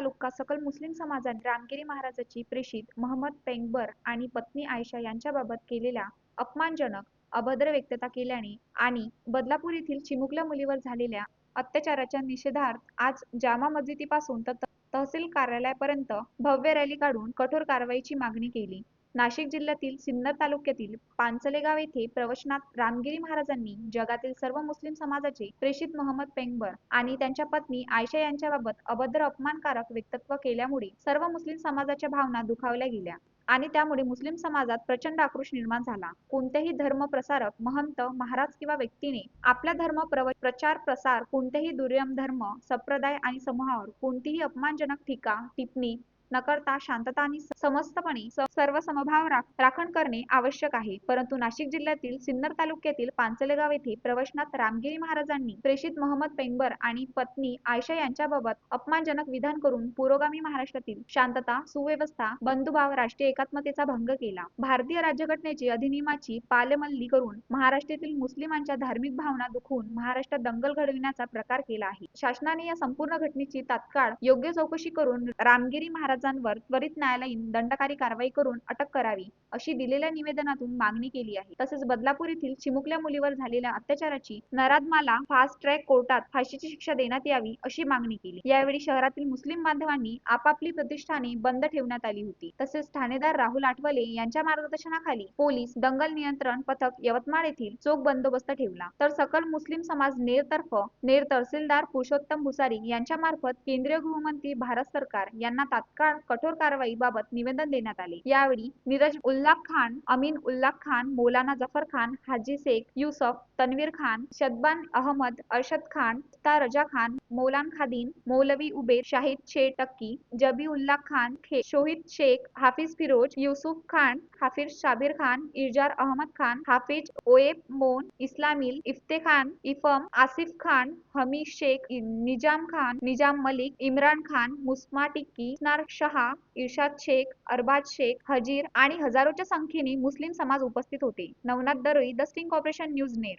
तालुका सकल मुस्लिम समाजाने रामगिरी महाराजाची प्रेषित महमद पेंगबर आणि पत्नी आयशा यांच्याबाबत केलेल्या अपमानजनक अभद्र व्यक्तता केल्याने आणि बदलापूर येथील चिमुकल्या मुलीवर झालेल्या अत्याचाराच्या निषेधार्थ आज जामा मस्जिदीपासून तर तहसील कार्यालयापर्यंत भव्य रॅली काढून कठोर कारवाईची मागणी केली. नाशिक जिल्ह्यातील सिन्नर तालुक्यातील पांचलेगाव येथे प्रवचनात रामगिरी महाराजांनी जगातील सर्व मुस्लिम समाजाचे प्रेषित मोहम्मद पेंगबर आणि त्यांच्या पत्नी आयशा यांच्याबाबत अभद्र अपमानकारक वक्तव्य केल्यामुळे सर्व मुस्लिम समाजाच्या भावना दुखावल्या गेल्या आणि त्यामुळे मुस्लिम समाजात प्रचंड आक्रोश निर्माण झाला. कोणत्याही धर्म प्रसारक महंत महाराज किंवा व्यक्तीने आपला धर्म प्रव प्रचार प्रसार कोणत्याही दुर्यम धर्म संप्रदाय आणि समूहावर कोणतीही अपमानजनक टीका टिप्पणी न करता शांतता आणि समस्तपणे सर्व समभाव राखण करणे आवश्यक आहे. परंतु नाशिक जिल्ह्यातील सिन्नर तालुक्यातील पांचलेगाव येथे प्रवचनात रामगिरी महाराजांनी प्रेषित मोहम्मद पेंबर आणि पत्नी आयशा यांच्याबाबत अपमानजनक विधान करून पुरोगामी महाराष्ट्रातील शांतता सुव्यवस्था बंधुभाव राष्ट्रीय एकात्मतेचा भंग केला. भारतीय राज्यघटनेची अधिनियमाची पालमल्ली करून महाराष्ट्रातील मुस्लिमांच्या धार्मिक भावना दुखवून महाराष्ट्रात दंगल घडविण्याचा प्रकार केला आहे. शासनाने या संपूर्ण घटनेची तात्काळ योग्य चौकशी करून रामगिरी महाराज अर्जांवर त्वरित न्यायालयीन दंडकारी कारवाई करून अटक करावी अशी दिलेल्या निवेदनातून मागणी केली आहे. तसेच बदलापूर येथील चिमुकल्या मुलीवर झालेल्या अत्याचाराची नराधमाला फास्ट ट्रॅक कोर्टात फाशीची शिक्षा देण्यात यावी अशी मागणी केली. यावेळी शहरातील मुस्लिम बांधवांनी आपापली प्रतिष्ठाने बंद ठेवण्यात आली होती. तसेच ठाणेदार राहुल आठवले यांच्या मार्गदर्शनाखाली पोलीस दंगल नियंत्रण पथक यवतमाळ येथील चोख बंदोबस्त ठेवला. तर सकल मुस्लिम समाज नेरतर्फ नेर तहसीलदार पुरुषोत्तम भुसारी यांच्या मार्फत केंद्रीय गृहमंत्री भारत सरकार यांना तात्काळ कठोर कारवाई बाबत निवेदन देण्यात आले. यावेळी नीरज उल्लाह खान अमीन उल्लाह खान मौलाना जफर खान हाजी शेख युसफ तन्वीर खान शदबान अहमद अरशद खान ता रजा खान मौलान खादीन मौलवी उबेर शाहिद शेख टक्की जबी उल्लाह खान खे शोहिद शेख हाफिज फिरोज युसुफ खान हाफिज शाबीर खान इरजार अहमद खान हाफिज ओएब मोन इस्लामिल इफ्ते खान इफम आसिफ खान हमीद शेख निजाम खान निजाम मलिक इम्रान खान मुस्मा टिक्की शहा इर्शाद शेख अरबाज शेख हजीर आणि हजारोच्या संख्येने मुस्लिम समाज उपस्थित होते. Navnath Dharoi the sting corporation news Ner.